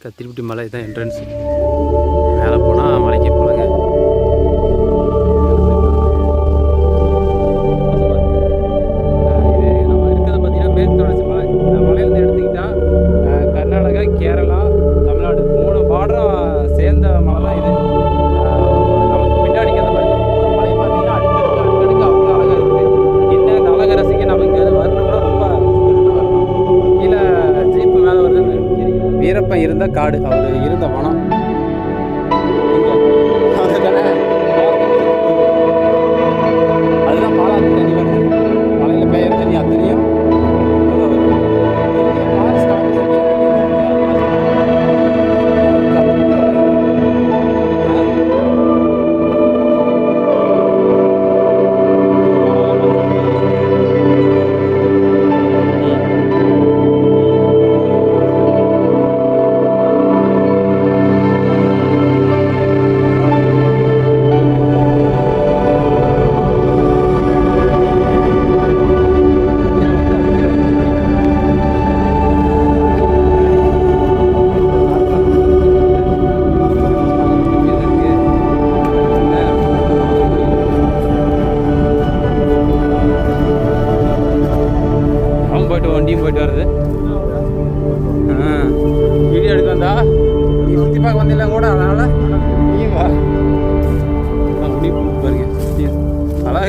கத்திரிப்பட்டி மலை தான் என்ட்ரன்ஸ் மேலே போனால் மலைக்கு போகலாங்க காடு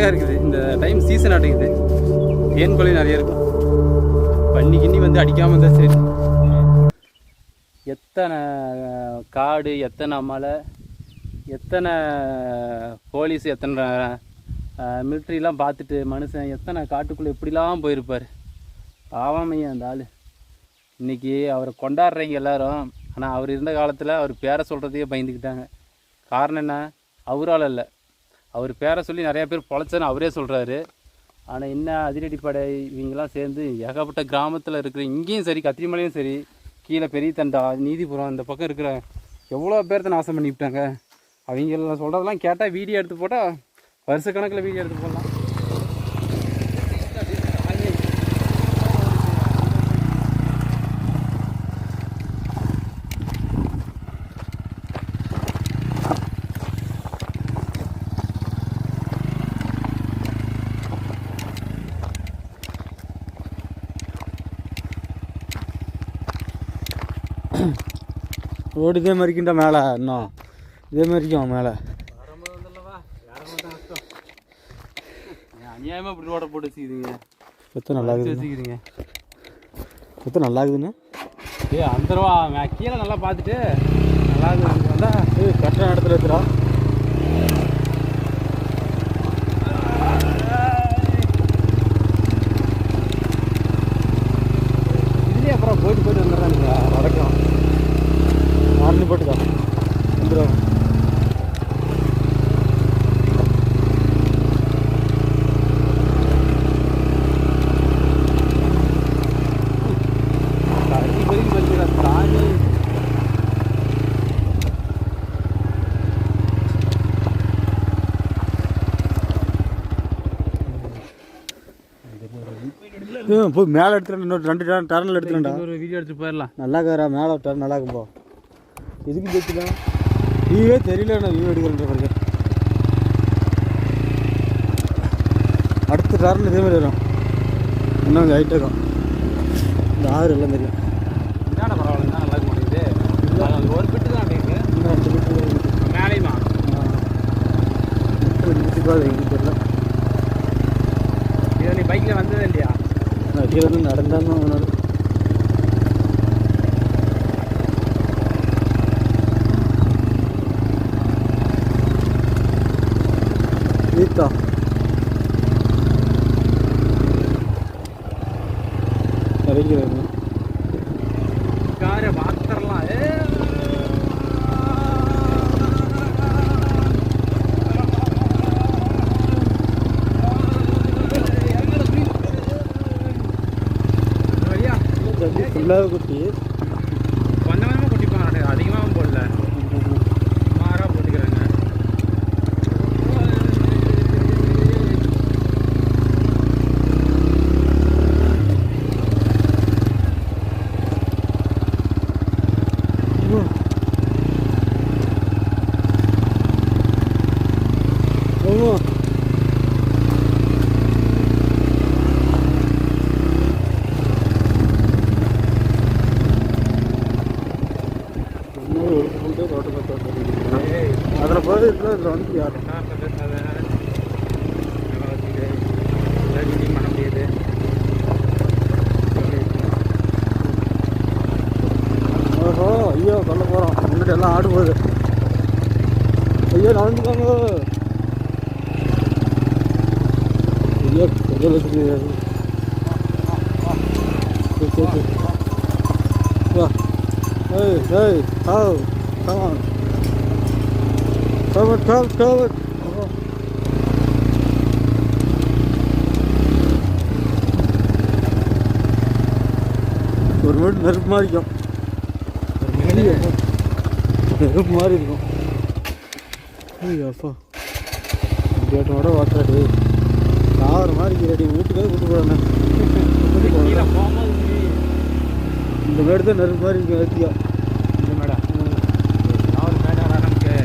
அழகா இருக்குது. இந்த டைம் சீசன் அடைக்குது தேன் கொலை நிறைய இருக்கும் பண்ணி கிண்ணி வந்து அடிக்காம தான் சரி. எத்தனை காடு எத்தனை மலை எத்தனை போலீஸ் எத்தனை மிலிட்ரிலாம் பார்த்துட்டு மனுஷன் எத்தனை காட்டுக்குள்ளே எப்படிலாம் போயிருப்பார். பாவமையா அந்த ஆள். இன்னைக்கு அவரை கொண்டாடுறீங்க எல்லாரும் ஆனால் அவர் இருந்த காலத்தில் அவர் பேரை சொல்கிறதையே பயந்துக்கிட்டாங்க. காரணம் என்ன? அவரால் இல்லை அவர் பேரை சொல்லி நிறைய பேர் பொழைச்சேன்னு அவரே சொல்கிறாரு ஆனால் என்ன அதிரடிப்படை இவங்கெல்லாம் சேர்ந்து ஏகப்பட்ட கிராமத்தில் இருக்கிற இங்கேயும் சரி கத்திரிமலையும் சரி கீழே பெரிய தண்டா நீதிபுரம் இந்த பக்கம் இருக்கிற எவ்வளோ பேர்த்த நாசம் பண்ணிவிட்டாங்க. அவங்க சொல்கிறதெல்லாம் கேட்டால் வீடியோ எடுத்து போட்டால் வருஷக்கணக்கில் வீடியோ எடுத்து போடலாம். ரோடு இதே மாதிரிக்கிட்ட மேலே இன்னும். இதே மாதிரிக்கும் மேலே. அநியாயமாக இப்படி ரோட போட்டு வச்சுக்கிறீங்க? கொத்து நல்லா இருக்குது வச்சுக்கிறீங்க. கொத்து நல்லா இருக்குதுன்னு ஏ அந்த கீழே நல்லா பார்த்துட்டு நல்லா இருக்குது. கட்டுற இடத்துல இருக்கிறா இதுலேயே அப்புறம் போயிட்டு போயிட்டு வந்துடுறானுங்க வடக்கம் மாறி போட்டுக்கா வந்துடும் போய் மேலே எடுத்துட்டு இன்னொரு ரெண்டு டர்னில் எடுத்துட்டா ஒரு வீடியோ எடுத்துட்டு போயிடலாம் நல்லா இருக்கிறா மேலே டர்ன் நல்லா இருக்கும் போ இதுக்கு தைக்கலாம் வியூவே தெரியல நான் வியூ எடுக்கிறேன்ற பிறகு அடுத்த டர்ன் இதே மாதிரி வரும். இன்னும் கொஞ்சம் ஹைட் இருக்கும். இந்த ஆறு எல்லாம் தெரியும் என்னடா பரவாயில்ல தான் நல்லா இருக்க மாட்டேங்குது ஒரு பிட்டு தான் அப்படிங்க இன்னும் ரெண்டு மீட்டர் மேலேயுமா? தெரியல. இதை நீ பைக்கில் வந்ததே இல்லையா? கீழே இருந்து dito Love with it. ஐயோ கொல்ல போகிறோம் முன்னாடி எல்லாம் ஆடு போகுது ஐயோ நடந்துக்காங்க. ஐயோ கொஞ்சம் வச்சுக்கு சரி சரி வா. ஏய் ஏய் காவ் காவ் காவ் காவ் காவ் ஒரு மினிட் நெருப்பு மாதிரி இருக்கும். நெருப்பு மாதிரி இருக்கும் ஐயோ அப்பா கேட்டோட வாட்டாடி சாவர மாதிரி ரெடி வீட்டுக்காக கூட்டு போகிறேன் இந்த மேடு தான் நெருப்பு மாதிரி இருக்கு ஏற்றியா இந்த மேடம் லாவர் மேடா நமக்கு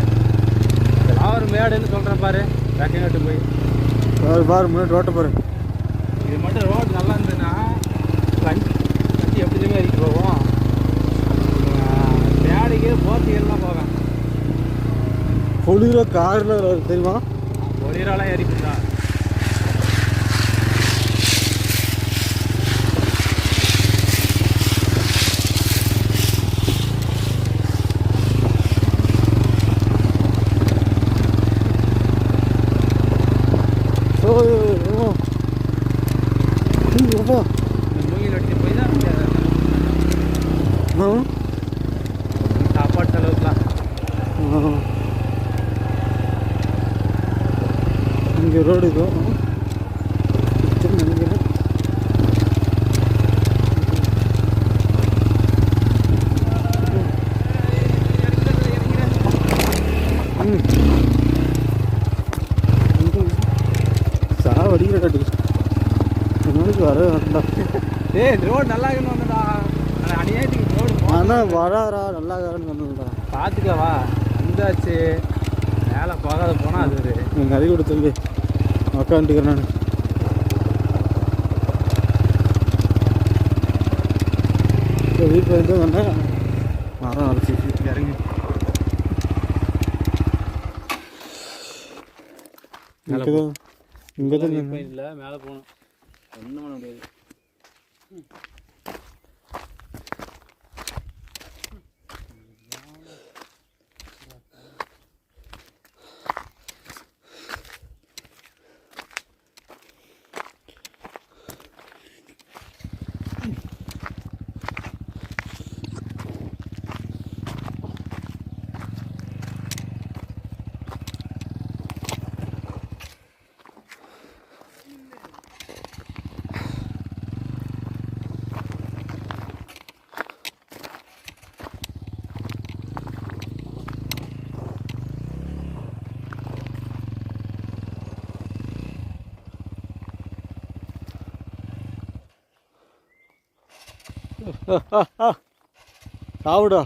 லாவர் மேடுன்னு சொல்கிறேன் பாரு வேக்கங்காட்டு போய் பாரு பாரு முன்னாடி ரோட்டை பாரு இது மட்டும் ரோடு நல்லா இருந்ததுன்னா வண்டி வண்டி எப்படியுமே போவோம் மேடைக்கு போர்த்திகள்லாம் போவேன். பொழுதுல காரில் தெரியுமா? ஒளிராலாம் ஏறி போயிட்டா ஓ ஓ அப்பா இந்த மூங்கில் அடிச்சு போய் தான் இங்க ஆ சாப்பாடு செலவுக்குலாம் இங்கே ரோடு இருக்கும் நினைக்கிறேன் சாவடிக்கிற கட்டு நம்மளுக்கு வர வேண்டாம் ஏய் ரோடு நல்லா இருக்கணும் வந்துடா அநியாயத்துக்கு ரோடு ஆனால் வராரா நல்லா இருக்காருன்னு சொன்னா பார்த்துக்கவா வந்தாச்சு. மேலே போகாத போனால் அது ஒரு நீங்கள் அறிவு உக்காந்துக்கிறேன் நான். வீட்டில் இருந்து வந்தேன் மரம் அரைச்சிச்சு இறங்கி. இங்கே தான் இப்போ இல்லை மேலே போகணும். ஒன்றும் பண்ண முடியாது. சாவுடா.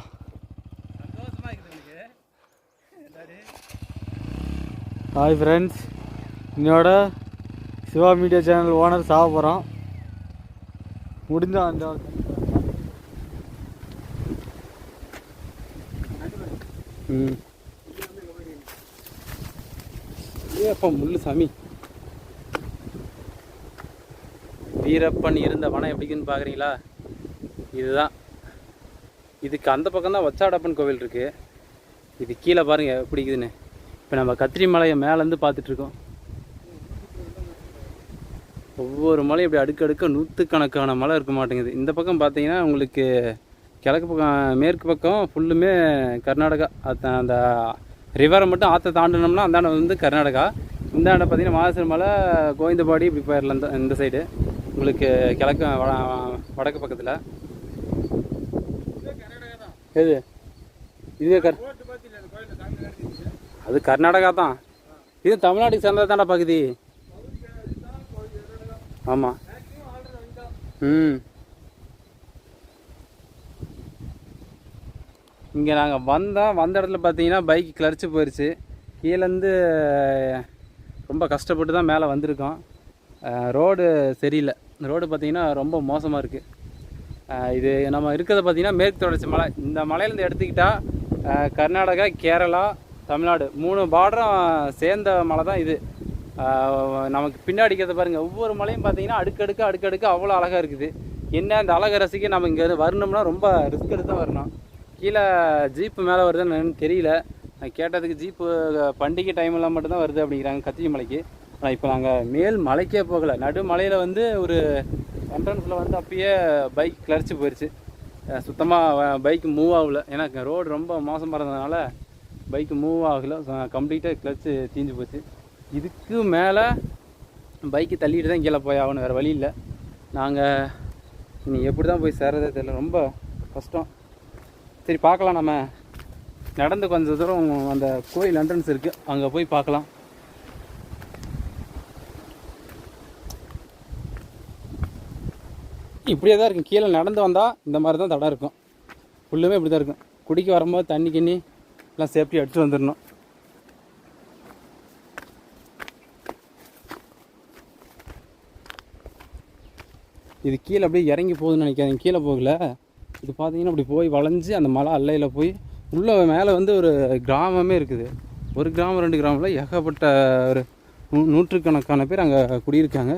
ஹாய் ஃப்ரெண்ட்ஸ் என்னோட சிவா மீடியா சேனல் ஓனர் சாப்பிட போகிறோம் முடிஞ்சா அந்த ம். ஏப்பா முள்ளு சாமி. வீரப்பன் இருந்த வனம் எப்படிக்குன்னு பார்க்குறீங்களா இதுதான். இதுக்கு அந்த பக்கம் தான் ஒச்சாடப்பன் கோவில் இருக்குது இது கீழே பாருங்கள் எப்படி இருக்குதுன்னு இப்போ நம்ம கத்திரி மலையை மேலேருந்து பார்த்துட்ருக்கோம். ஒவ்வொரு மலையும் இப்படி அடுக்கடுக்க நூற்றுக்கணக்கான மலை இருக்க மாட்டேங்குது. இந்த பக்கம் பார்த்தீங்கன்னா உங்களுக்கு கிழக்கு பக்கம் மேற்கு பக்கம் ஃபுல்லுமே கர்நாடகா. அத்த- அந்த ரிவரை மட்டும் ஆற்ற தாண்டினோம்னா அந்தாண்ட வந்து கர்நாடகா. இந்தாண்ட பார்த்தீங்கன்னா மாசர் மலை கோவிந்தபாடி இப்படி போயிடலாம் இந்த இந்த சைடு உங்களுக்கு கிழக்கு வட- வடக்கு பக்கத்தில். எது? இது கர் அது கர்நாடகா தான். இது தமிழ்நாட்டுக்கு சேர்ந்தது தானே பகுதி. ஆமாம் ம். இங்கே நாங்கள் வந்தோம் வந்த இடத்துல பார்த்தீங்கன்னா பைக் கிளர்ச்சி போயிடுச்சு கீழேருந்து ரொம்ப கஷ்டப்பட்டு தான் மேலே வந்திருக்கோம். ரோடு சரியில்லை. ரோடு பார்த்தீங்கன்னா ரொம்ப மோசமாக இருக்குது இது நம்ம இருக்கிறத பார்த்தீங்கன்னா மேற்கு தொடர்ச்சி மலை. இந்த மலையிலேருந்து எடுத்துக்கிட்டால் கர்நாடகா கேரளா தமிழ்நாடு மூணு பார்டரும் சேர்ந்த மலை தான் இது. நமக்கு பின்னாடி இருக்கிறத பாருங்கள் ஒவ்வொரு மலையும் பார்த்தீங்கன்னா அடுக்கடுக்கு அடுக்கடுக்கு அவ்வளோ அழகாக இருக்குது. என்ன இந்த அழகை ரசிக்க நம்ம இங்கே வரணும்னா ரொம்ப ரிஸ்க் எடுத்து தான் வரணும். கீழே ஜீப்பு மேலே வருதுன்னு தெரியல. கேட்டதுக்கு ஜீப்பு பண்டிகை டைமில் மட்டும்தான் வருது அப்படிங்கிறாங்க கத்திரி மலைக்கு. ஆனால் இப்போ நாங்கள் மேல் மலைக்கே போகலை. நடு மலையில் வந்து ஒரு என்ட்ரன்ஸில் வந்து அப்பயே பைக் கிளறிச்சு போயிடுச்சு சுத்தமாக பைக் மூவ் ஆகல. ஏன்னா ரோடு ரொம்ப மோசமாக இருந்ததுனால பைக் மூவ் ஆகல. கம்ப்ளீட்டாக கிளச்சு தீஞ்சு போச்சு. இதுக்கு மேலே பைக்கு தள்ளிட்டு தான் கீழே போய் ஆகணும். வேறு வழி இல்லை. நாங்கள் இனி எப்படி தான் போய் சேர்றதே தெரியல. ரொம்ப கஷ்டம். சரி பார்க்கலாம். நம்ம நடந்து கொஞ்சம் தூரம் அந்த கோயில் என்ட்ரன்ஸ் இருக்குது அங்கே போய் பார்க்கலாம். இப்படியே தான் இருக்கும். கீழே நடந்து வந்தால் இந்த மாதிரி தான் தடம் இருக்கும். ஃபுல்லுமே இப்படி தான் இருக்கும். குடிக்க வரும்போது தண்ணி கிண்ணி எல்லாம் சேஃப்டி எடுத்துகிட்டு வந்துடணும் இது கீழே அப்படியே இறங்கி போகுதுன்னு நினைக்காதீங்க. கீழே போகல. இது பார்த்தீங்கன்னா அப்படி போய் வளைஞ்சு அந்த மலை அல்லையில் போய் உள்ளே மேலே வந்து ஒரு கிராமமே இருக்குது. ஒரு கிராமம் ரெண்டு கிராமத்தில் ஏகப்பட்ட ஒரு நூற்றுக்கணக்கான பேர் அங்கே குடியிருக்காங்க.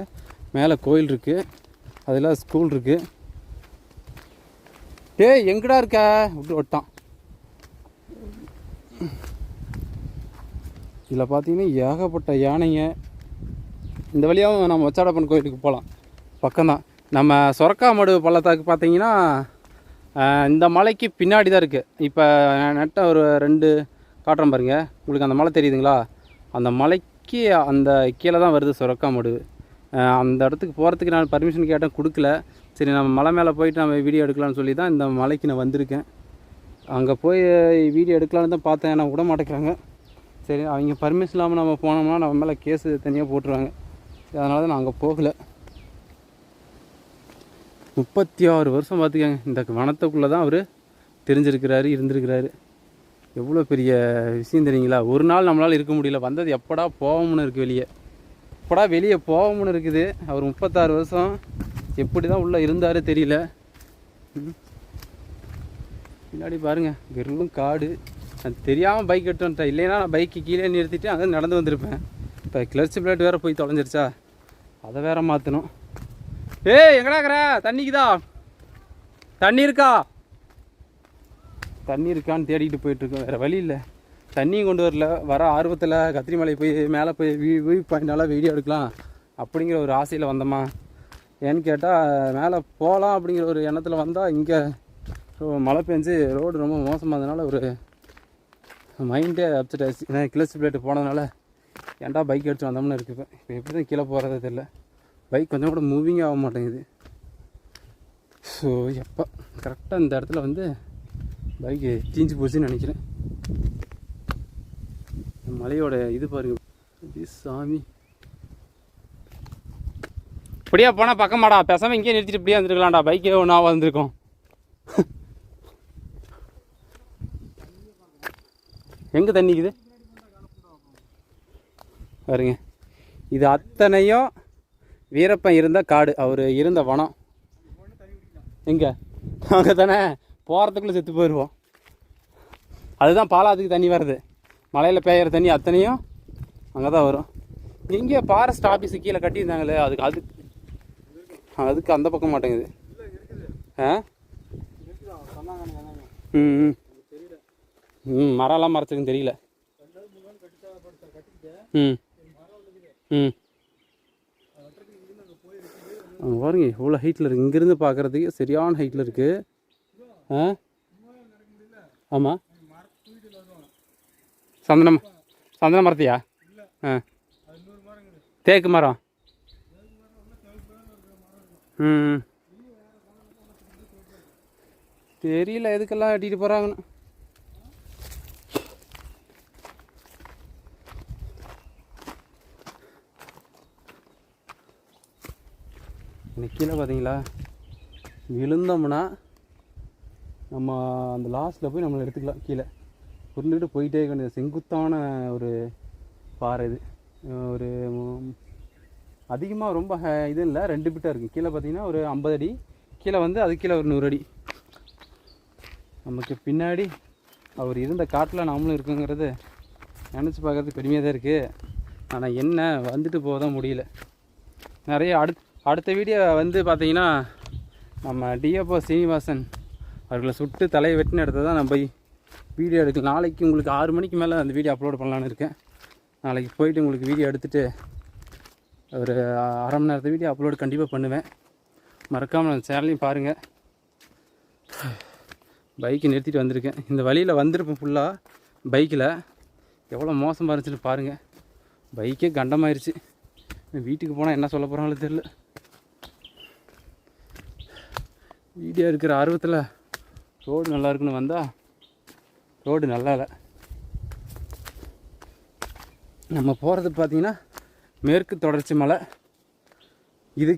மேலே கோயில் இருக்குது அதில் ஸ்கூல் இருக்குது ஏய் எங்கடா இருக்க? விட்டு ஒட்டான் இதில் பார்த்தீங்கன்னா ஏகப்பட்ட யானைங்க. இந்த வழியாகவும் நம்ம வச்சாடப்பன் கோயிலுக்கு போகலாம் பக்கம்தான். நம்ம சொரக்காமடு பள்ளத்தாக்கு பார்த்தீங்கன்னா இந்த மலைக்கு பின்னாடி தான் இருக்குது இப்போ நட்ட ஒரு ரெண்டு காட்டுறேன் பாருங்க. உங்களுக்கு அந்த மலை தெரியுதுங்களா? அந்த மலைக்கு அந்த கீழே தான் வருது சொரக்காமடு. அந்த இடத்துக்கு போகிறதுக்கு நான் பர்மிஷன் கேட்டேன் கொடுக்கல. சரி நம்ம மலை மேலே போயிட்டு நம்ம வீடியோ எடுக்கலாம்னு சொல்லி தான் இந்த மலைக்கு நான் வந்திருக்கேன். அங்கே போய் வீடியோ எடுக்கலான்னு தான் பார்த்தேன் ஆனால் விட மாட்டேங்கிறாங்க. சரி அவங்க பர்மிஷன் இல்லாமல் நம்ம போனோம்னா நம்ம மேலே கேஸு தனியாக போட்டுருவாங்க. அதனால தான் நான் அங்கே போகலை. முப்பத்தி ஆறு வருஷம் பார்த்துக்கங்க இந்த வனத்துக்குள்ளே தான் அவர் தெரிஞ்சிருக்கிறாரு இருந்திருக்கிறாரு. எவ்வளோ பெரிய விஷயம் தெரியுங்களா? ஒரு நாள் நம்மளால் இருக்க முடியல வந்தது எப்படா போவோம்னு இருக்குது வெளியே. எப்படா வெளியே போவோம்னு இருக்குது. அவர் முப்பத்தாறு வருஷம் எப்படி தான் உள்ளே இருந்தாரு தெரியல. பின்னாடி பாருங்க வெறும் காடு. நான் தெரியாமல் பைக் எடுத்து வந்துட்டேன். இல்லைன்னா நான் பைக்கு கீழே நிறுத்திட்டு அங்கே நடந்து வந்திருப்பேன். இப்போ கிளர்ச்சி பிளேட் வேறு போய் தொலைஞ்சிருச்சா? அதை வேற மாற்றணும் ஏய் எங்கடா தண்ணிக்குதா? தண்ணி இருக்கா? தண்ணி இருக்கான்னு தேடிக்கிட்டு போயிட்டுருக்கோம் வேறு வழி இல்லை. தண்ணியும் கொண்டு வரல. வர ஆர்வத்தில் கத்திரிமலை போய் மேலே போய் வியூ வியூ பாயிண்டால வீடியோ எடுக்கலாம் அப்படிங்கிற ஒரு ஆசையில் வந்தோமா ஏன்னு கேட்டால் மேலே போகலாம் அப்படிங்கிற ஒரு எண்ணத்தில் வந்தால் இங்கே மழை பெஞ்சு ரோடு ரொம்ப மோசமாக இருந்தனால ஒரு மைண்டே அப்செட் ஆகிடுச்சு ஏன்னா கிளச் பிளேட்டு போனதுனால ஏன்டா பைக் எடுத்து வந்தோம்னு இருக்கு இப்போ. இப்போ எப்படி தான் கீழே போகிறதே தெரில பைக் கொஞ்சம் கூட மூவிங் ஆக மாட்டேங்குது. ஸோ எப்போ? கரெக்டாக இந்த இடத்துல வந்து பைக்கு தீஞ்சு போச்சுன்னு நினைக்கிறேன். மலையோட இது பாருங்க. இது சாமி. இப்படியா போனால் பக்கமாடா. பேசாமல் இங்கேயே நிறுத்திட்டு இப்படியே வந்துருக்கலாம்டா. பைக்கே ஒன்றா வந்திருக்கோம். எங்கே தண்ணிக்குது பாருங்க. இது அத்தனையும் வீரப்பன் இருந்த காடு. அவர் இருந்த வனம். எங்கே? அங்கே தானே போகிறதுக்குள்ளே செத்து போயிடுவோம் அதுதான் பாலாத்துக்கு தண்ணி வருது மலையில் பெய்கிற தண்ணி அத்தனையும் அங்கே தான் வரும். எங்கேயோ ஃபாரஸ்ட் ஆஃபீஸு கீழே கட்டியிருந்தாங்களே அதுக்கு அது அதுக்கு அந்த பக்கம் மாட்டேங்குது. ஆ? ம் ம். ம் மரம்லாம் மறைச்சிருக்குன்னு தெரியல. ம். ம். பாருங்க இவ்வளோ ஹைட்டில் இருக்குது இங்கேருந்து பார்க்குறதுக்கு சரியான ஹைட்டில் இருக்குது ஆ? ஆமாம் சந்தனம் சந்தன மரத்தையா? ஆ. தேக்கு மரம்? ம் தெரியல எதுக்கெல்லாம் வெட்டிட்டு போகிறாங்கன்னு இன்னைக்கு கீழே பார்த்தீங்களா? விழுந்தோம்னா நம்ம அந்த லாஸ்ட்டில் போய் நம்மளை எடுத்துக்கலாம் கீழே. உருண்டுட்டு போயிட்டே இருக்க செங்குத்தான ஒரு பாறை இது. ஒரு அதிகமாக ரொம்ப இது இல்லை ரெண்டு பிட்டாக இருக்குது கீழே பார்த்தீங்கன்னா ஒரு ஐம்பது அடி கீழே வந்து அது கீழே ஒரு நூறு அடி. நமக்கு பின்னாடி அவர் இருந்த காட்டில் நாமளும் இருக்குங்கிறது நினச்சி பார்க்கறதுக்கு பெருமையாக தான் இருக்குது ஆனால் என்ன வந்துட்டு போக தான் முடியல. நிறைய அடுத் அடுத்த வீடியோ வந்து பார்த்தீங்கன்னா நம்ம டிஎப்போ சீனிவாசன் அவர்களை சுட்டு தலையை வெட்டின இடத்த தான் நான் போய் வீடியோ எடுக்கலாம் நாளைக்கு உங்களுக்கு ஆறு மணிக்கு மேலே அந்த வீடியோ அப்லோட் பண்ணலான்னு இருக்கேன். நாளைக்கு போயிட்டு உங்களுக்கு வீடியோ எடுத்துகிட்டு ஒரு அரை மணி நேரத்தை வீடியோ அப்லோடு கண்டிப்பாக பண்ணுவேன். மறக்காமல் அந்த சேனலையும் பாருங்கள் பைக்கு நிறுத்திட்டு வந்திருக்கேன். இந்த வழியில் வந்திருப்பேன் ஃபுல்லாக பைக்கில். எவ்வளோ மோசமாக இருந்துச்சுன்னு பாருங்கள் பைக்கே கண்டமாயிருச்சு. வீட்டுக்கு போனால் என்ன சொல்ல போகிறாங்களோ தெரில வீடியோ இருக்கிற ஆர்வத்தில் ரோடு நல்லா இருக்குன்னு வந்தால் ரோடு நல்லா இல்லை. நம்ம போகிறது பார்த்திங்கன்னா மேற்கு தொடர்ச்சி மலை. இது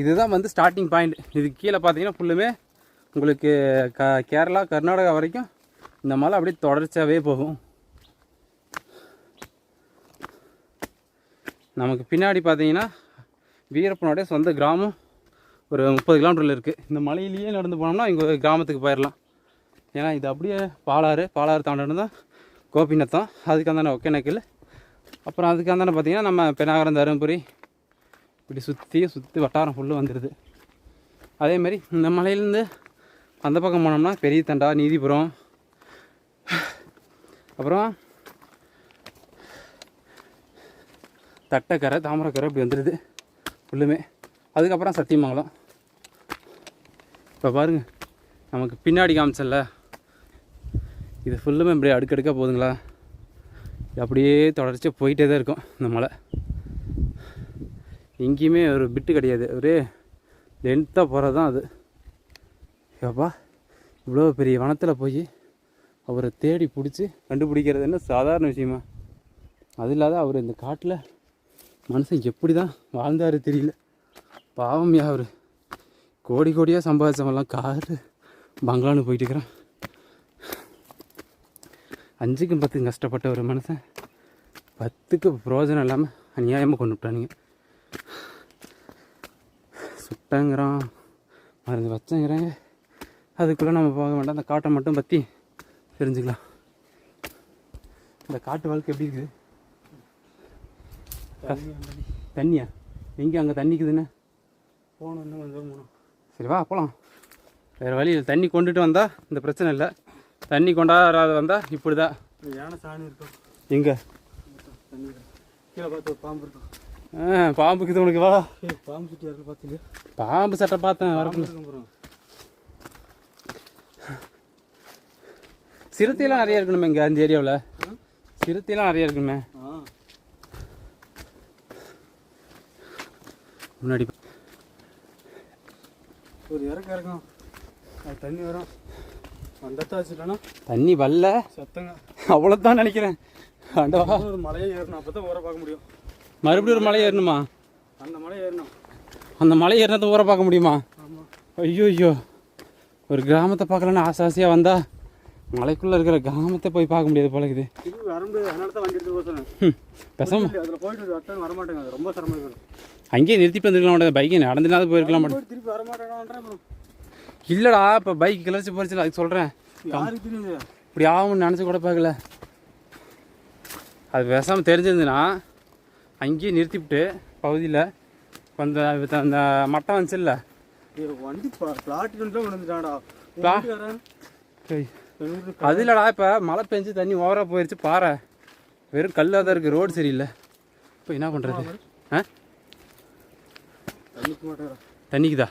இதுதான் வந்து ஸ்டார்டிங் பாயிண்ட் இதுக்கு கீழே பார்த்தீங்கன்னா ஃபுல்லுமே உங்களுக்கு க கேரளா கர்நாடகா வரைக்கும் இந்த மலை அப்படியே தொடர்ச்சியாகவே போகும். நமக்கு பின்னாடி பார்த்தீங்கன்னா வீரப்பனுடைய சொந்த கிராமம். ஒரு முப்பது கிலோமீட்டரில் இருக்குது இந்த மலையிலேயே நடந்து போனோம்னா இங்கே கிராமத்துக்கு போயிடலாம் ஏன்னா இது அப்படியே பாலாறு பாலாறு தாண்டணும் தான் கோபிநத்தம் அதுக்கு அந்தாண்ட ஒகேனக்கல். அப்புறம் அதுக்கு அந்தாண்ட பார்த்தீங்கன்னா நம்ம பெனாகரம் தருமபுரி இப்படி சுற்றி சுற்றி வட்டாரம் ஃபுல்லு வந்துடுது அதேமாரி இந்த மலையிலேருந்து அந்த பக்கம் போனோம்னா பெரிய தண்டா நீதிபுரம். அப்புறம் தட்டக்கரை தாமரைக்கரை இப்படி வந்துடுது ஃபுல்லுமே அதுக்கப்புறம் சத்தியமங்கலம். இப்போ பாருங்கள் நமக்கு பின்னாடி காமிச்சல இது ஃபுல்லுமே இப்படி அடுக்கடுக்காக போகுதுங்களா அப்படியே தொடர்ச்சியாக போயிட்டே தான் இருக்கும் இந்த மலை எங்கேயுமே ஒரு பிட்டு கிடையாது. ஒரே லென்த்தாக போகிறது தான் அது. ஏப்பா இவ்வளோ பெரிய வனத்தில் போய் அவரை தேடி பிடிச்சி கண்டுபிடிக்கிறது என்ன சாதாரண விஷயமா? அது இல்லாத அவர் இந்த காட்டில் மனுஷன் எப்படி தான் வாழ்ந்தாரு தெரியல. பாவம்யா அவர். கோடி கோடியாக சம்பாதிச்சவெல்லாம் காரு பங்களான்னு போயிட்டுருக்குறான் அஞ்சுக்கும் பத்துக்கும் கஷ்டப்பட்ட ஒரு மனுஷன். பத்துக்கு பிரயோஜனம் இல்லாமல் அநியாயமாக கொண்டு விட்டானுங்க. சுட்டங்கிறான். மருந்து வச்சங்கிறாங்க. அதுக்குள்ளே நம்ம போக வேண்டாம். அந்த காட்டை மட்டும் பற்றி தெரிஞ்சுக்கலாம். இந்த காட்டு வாழ்க்கை எப்படி இருக்குது? தண்ணியா? எங்கே அங்கே தண்ணிக்குதுண்ணே போகணும் இன்னும் கொஞ்சம் போகணும். சரி வா போகலாம் வேறு வழி இல்லை தண்ணி கொண்டுட்டு வந்தால் இந்த பிரச்சனை இல்லை. தண்ணி கொண்டாடாத வந்தால் இப்படி தான் யானை சாணி இருக்கும் எங்கே? கீழே பார்த்து பாம்பு இருக்கும் ஆ பாம்புக்குது உனக்கு வா. பாம்பு சுற்றி யாரும் பார்த்தீங்க பாம்பு சட்டை பார்த்தேன் போகிறோம் சிறுத்தையெல்லாம் நிறைய இருக்கணுமே இங்கே அந்த ஏரியாவில். சிறுத்தையெல்லாம் நிறைய இருக்கணுமே. முன்னாடி ஒரு இறக்கம் இறக்கும். அது தண்ணி வரும். தண்ணி வரல. சத்தங்க. அவ்வளோதான் நினைக்கிறேன். ஆண்டவா. ஒரு மலையை ஏறணும் அப்போ தான் ஊரை பார்க்க முடியும். மறுபடியும் ஒரு மலை ஏறணுமா? அந்த மலை ஏறணும். அந்த மலை ஏறினதை ஊற பார்க்க முடியுமா? ஐயோ ஐயோ. ஒரு கிராமத்தை பார்க்கலன்னு ஆசை ஆசையாக வந்தால் மலைக்குள்ளே இருக்கிற கிராமத்தை போய் பார்க்க முடியாது போல இருக்குது. இது வர முடியாது. அதனால தான் வண்டி எடுத்து பேசாம. அதில் போயிட்டு அட்டன் வரமாட்டேங்க. அது ரொம்ப சிரமம். அங்கேயே நிறுத்திட்டு வந்துருக்கலாம் மாட்டேன் பைக்கை நடந்துனாவது போயிருக்கலாம் மாட்டேன் திருப்பி வரமாட்டேங்கிறேன் அப்புறம் இல்லைடா இப்போ பைக் கிளச்சி போச்சுல அதுக்கு சொல்கிறேன் இப்படி ஆகும்னு நினச்சி கூட பார்க்கல. அது பேசாமல் தெரிஞ்சிருந்துன்னா அங்கேயே நிறுத்திவிட்டு பகுதியில் அந்த அந்த மட்டம் வந்துச்சுல்ல. ஏய், வண்டி அது இல்லைடா இப்போ மழை பெஞ்சு தண்ணி ஓவராக போயிடுச்சு பாறை. வெறும் கல்லாக தான் இருக்குது ரோடு சரியில்லை. இப்போ என்ன பண்ணுறது ஆ? தண்ணிக்குதா?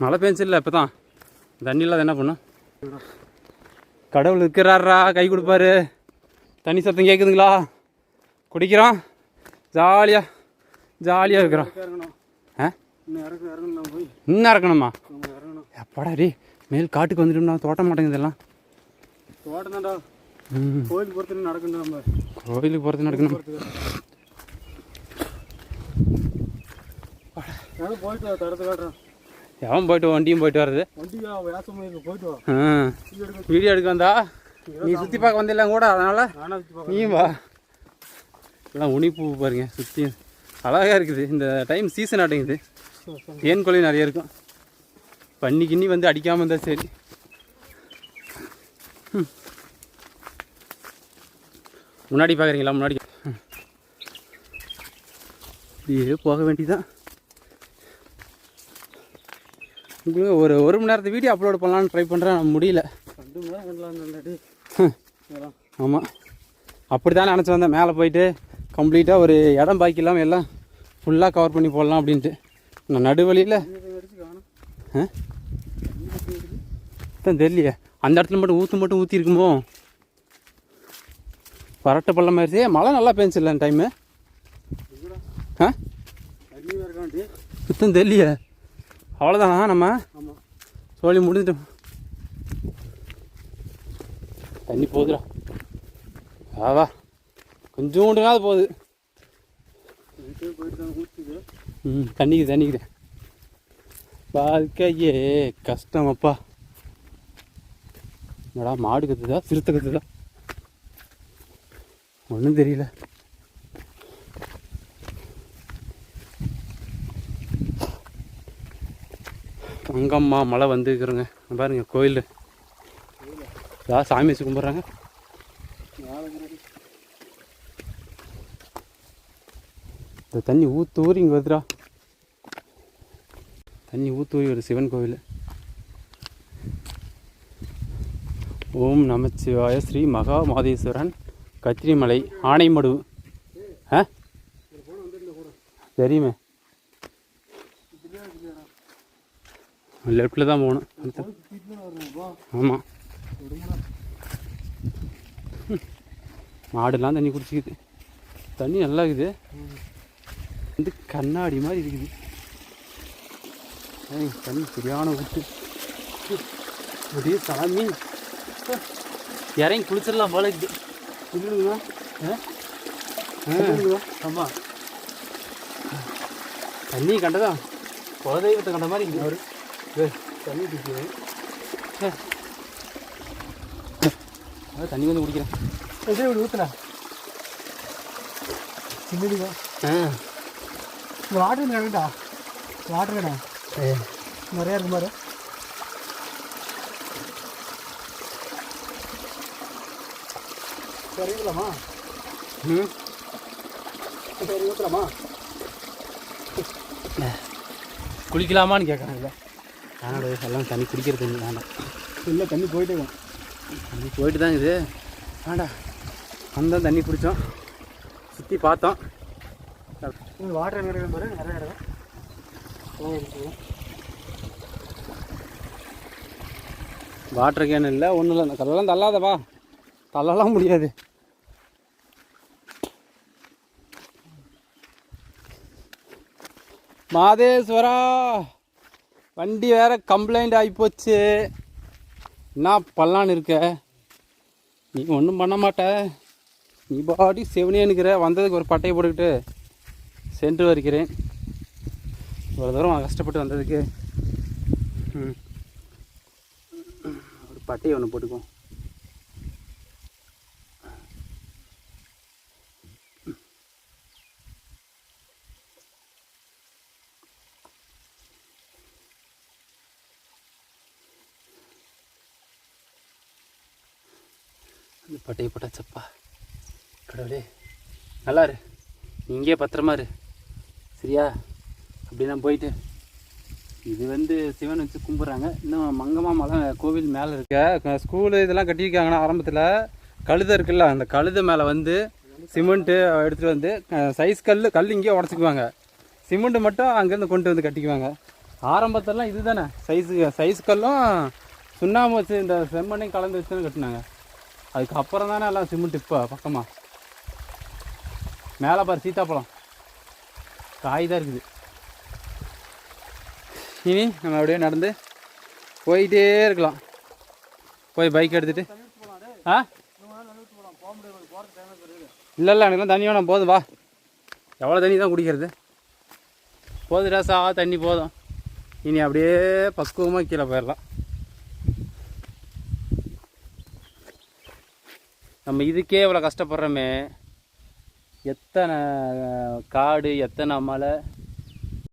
மழை பெஞ்சில்ல இப்போ தான் தண்ணி இல்லாத என்ன பண்ணும் கடவுள் இருக்கிறாரா கை கொடுப்பாரு. தண்ணி சத்தம் கேட்குதுங்களா குடிக்கிறோம் ஜாலியாக ஜாலியாக இருக்கிறோம் ஆ? இன்னும் இறக்கணுமா? எப்பாடா டே மேல் காட்டுக்கு வந்துட்டோம்னா தோட்ட மாட்டேங்குது இதெல்லாம் தோட்டம் தான்டா ம் கோயில் பொறுத்து நடக்கணும் நம்ம. கோயிலுக்கு போகிறது நடக்கணும். போயிட்டு தடுத்து காட்டுறேன். எவன் போயிட்டு வண்டியும் போயிட்டு வர்றது? வீடியோ எடுக்க வந்தா? நீ சுற்றி பார்க்க வந்தில்லாம் கூட அதனால் நீயும் வா. எல்லாம் உனிப்பூ பாருங்க சுற்றி அழகாக இருக்குது. இந்த டைம் சீசன் ஆட்டங்குது தேன் கோழி நிறைய இருக்கும். பன்னி கிண்ணி வந்து அடிக்காமல் இருந்தால் சரி. ம். முன்னாடி பார்க்குறீங்களா முன்னாடி. இப்படியே போக வேண்டியதான் உங்களுக்கு ஒரு ஒரு மணி நேரத்து வீடியோ அப்லோட் பண்ணலான்னு ட்ரை பண்ணுறேன் முடியல. ரெண்டு மணி நேரம் ஆமாம் அப்படி தான் நினச்சி வந்தேன். மேலே போயிட்டு கம்ப்ளீட்டாக ஒரு இடம் பாக்கி இல்லாமல் எல்லாம் ஃபுல்லாக கவர் பண்ணி போடலாம் அப்படின்ட்டு. நான் நடுவழியில் தான் தெரியலையே. அந்த இடத்துல மட்டும் ஊற்று மட்டும் ஊற்றி இருக்குமோ பரட்டை பள்ளம் மாதிரி மழை நல்லா பெஞ்சில்ல அந்த டைமு ஆ? சுத்தம் தெரியலையே. அவ்வளோதானா நம்ம? சோழி முடிஞ்சிட்டோம் தண்ணி போகுதுடா. ஆவா கொஞ்சோண்டுனாவது போகுது. ம் தண்ணிக்குது தண்ணிக்குது. வாழ்க்கையே கஷ்டம் அப்பா. என்னடா மாடு கத்துதா சிறுத்தை கத்துதா? ஒன்றும் தெரியல. அங்கம்மா மழை வந்துருக்குறோங்க இங்க பாருங்க கோயில். ஏதாவது சாமி வச்சு கும்பிட்றாங்க. இந்த தண்ணி ஊத்தூரி இங்கே வருதுடா. தண்ணி ஊத்தூரி ஒரு சிவன் கோவில். ஓம் நமச்சிவாய ஸ்ரீ மகா மாதேஸ்வரன் கத்திரிமலை ஆனைமடு. ஆ? தெரியுமே. லெஃப்டில் தான் போகணும். ஆமாம் மாடுலாம் தண்ணி குடிச்சிக்குது. தண்ணி நல்லா இருக்குது. வந்து கண்ணாடி மாதிரி இருக்குது. தண்ணி சரியான ஊற்று அப்படியே சாமி இறங்கி குளிச்சிடலாம் போல இருக்குது. இல்லைங்களா ஆமாம் தண்ணி கண்டதா? குலதெய்வத்தை கண்ட மாதிரி இங்கே வரும் தண்ணி குடிக்கிறேன். தண்ணி வந்து குடிக்கிறேன். இதே இப்படி ஊற்றுல சின்னடிவா ஆ. வாட்டர் கடா வாட்டர் கடை ஏய் நிறையா இருக்கு பாரு. சரி ஊற்றலாமா ம். சரி ஊற்றலாமா குளிக்கலாமான்னு கேட்குறாங்கல்ல வேணாம் எல்லாம் தண்ணி குடிக்கிற தண்ணி வேண்டாம். இல்லை தண்ணி போயிட்டே தண்ணி போயிட்டு தான் இது வேண்டாம். வந்தோம் தண்ணி குடித்தோம் சுற்றி பார்த்தோம். வாட்டர் நிறைய பாரு? நிறைய இடம் வாட்டர் கேன் இல்லை ஒன்றும் இல்லை. கல்லெல்லாம் தள்ளாதப்பா. தள்ளலாம் முடியாது. மாதேஸ்வரா! வண்டி வேற கம்ப்ளைண்ட் ஆகிப்போச்சு என்ன பண்ணலான்னு இருக்க? நீ ஒன்றும் பண்ண மாட்ட. நீ பாடி செவனே இருக்கிற வந்ததுக்கு ஒரு பட்டையை போட்டுக்கிட்டு சென்று வருகிறேன். இவ்வளோ தூரம் கஷ்டப்பட்டு வந்ததுக்கு. ம். ஒரு பட்டையை ஒன்று போட்டுக்குவோம் இந்த பட்டையை போட்டாச்சப்பா. கடவுளே நல்லா இரு இங்கே இங்கேயே பத்திரமா இரு. சரியா? அப்படிலாம் போயிட்டு இது வந்து சிவன் வச்சு கும்பிட்றாங்க. இன்னும் மங்கம்மா மலை கோவில் மேலே இருக்க ஸ்கூலு இதெல்லாம் கட்டியிருக்காங்கன்னா ஆரம்பத்தில். கழுதை இருக்குல்ல அந்த கழுதை மேலே வந்து சிமெண்ட்டு எடுத்துகிட்டு வந்து சைஸ் கல் கல் இங்கேயே உடச்சிக்குவாங்க. சிமெண்ட்டு மட்டும் அங்கேருந்து கொண்டு வந்து கட்டிக்குவாங்க. ஆரம்பத்திலலாம் இது தானே சைஸு சைஸ் கல்லும் சுண்ணாம்பு வச்சு இந்த செம்மண்ணையும் கலந்து வச்சு தானே கட்டினாங்க. அதுக்கப்புறம் தானே எல்லாம் சிமெண்ட் இப்போ பக்கமாக மேலே பாரு சீத்தாப்பழம் காய் தான் இருக்குது. இனி நம்ம அப்படியே நடந்து போயிட்டே இருக்கலாம். போய் பைக் எடுத்துகிட்டு ஆ? இல்லை இல்லை எனக்குலாம் தண்ணி வேணாம் போதும் வா. எவ்வளோ தண்ணி தான் குடிக்கிறது? போதும் சா தண்ணி போதும். இனி அப்படியே பக்குவமாக கீழே போயிடலாம். நம்ம இதுக்கே இவ்வளோ கஷ்டப்படுறோமே. எத்தனை காடு எத்தனை மலை